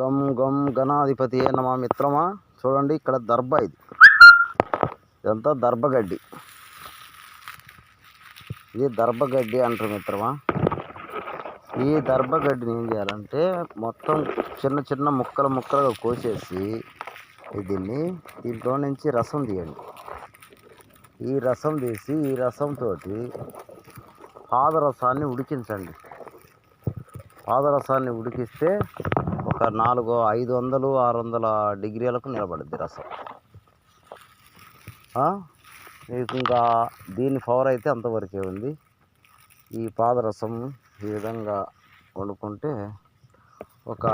Gum gum Ganadhipati నమ మిత్రమా? చూడండి ఇక్కడ దర్భ ఇది. ఇదంతా దర్భగడ్డి ఇది దర్భగడ్డి అంటారు మిత్రమా? ఈ దర్భగడ్డిని ఏం చేయాలంటే మొత్తం చిన్న చిన్న ముక్కలు ముక్కలుగా కోసేసి దీన్ని దీంట్లో నుంచి రసం తీయండి. ఈ రసం తీసి ఈ రసంతో పాదరసాన్ని ఉడికించండి. పాదరసాన్ని ఉడికిస్తే ఒక నాలుగు ఐదు వందలు ఆరు వందల డిగ్రీలకు నిలబడుద్ది రసం. మీకు ఇంకా దీని పవర్ అయితే అంతవరకే ఉంది. ఈ పాదరసం ఈ విధంగా వండుకుంటే ఒక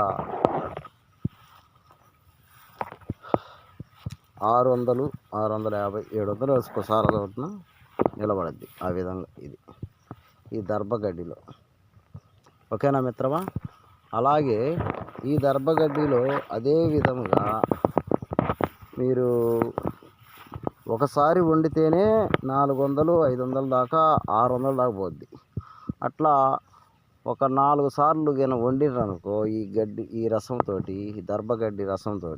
ఆరు వందలు ఆరు వందల యాభై ఏడు వందలు వేసుకోసారి చదువుతున్నా నిలబడద్ది ఆ విధంగా ఇది. ఈ దర్భగడ్డిలో. ఓకేనా మిత్రమా? అలాగే ఈ దర్భగడ్డిలో అదే విధంగా మీరు ఒకసారి వండితేనే నాలుగు వందలు ఐదు వందల దాకా ఆరు వందల దాకా పోద్ది. అట్లా ఒక నాలుగు సార్లు గిన అనుకో ఈ గడ్డి ఈ రసంతో ఈ దర్భగడ్డి రసంతో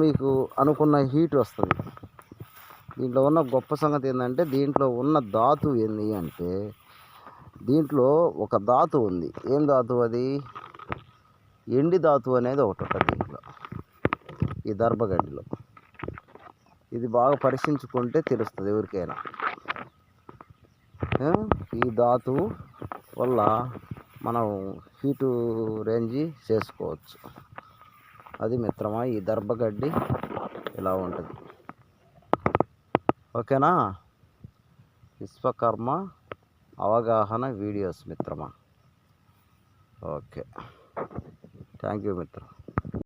మీకు అనుకున్న హీట్ వస్తుంది. దీంట్లో ఉన్న గొప్ప సంగతి ఏంటంటే దీంట్లో ఉన్న ధాతు ఏంది అంటే దీంట్లో ఒక ధాతు ఉంది. ఏం ధాతు అది? ఎండి ధాతు అనేది ఒకటి ఉంటుంది దీంట్లో. ఈ దర్భగడ్డిలో ఇది బాగా పరిశీలించుకుంటే తెలుస్తుంది ఎవరికైనా. ఈ ధాతు వల్ల మనం హీటు రేంజ్ చేసుకోవచ్చు. అది మిత్రమా? ఈ దర్భగడ్డి ఇలా ఉంటుంది. ఓకేనా? విశ్వకర్మ అవగాహన వీడియోస్ మిత్రమా? ఓకే. Thank you మిత్రం.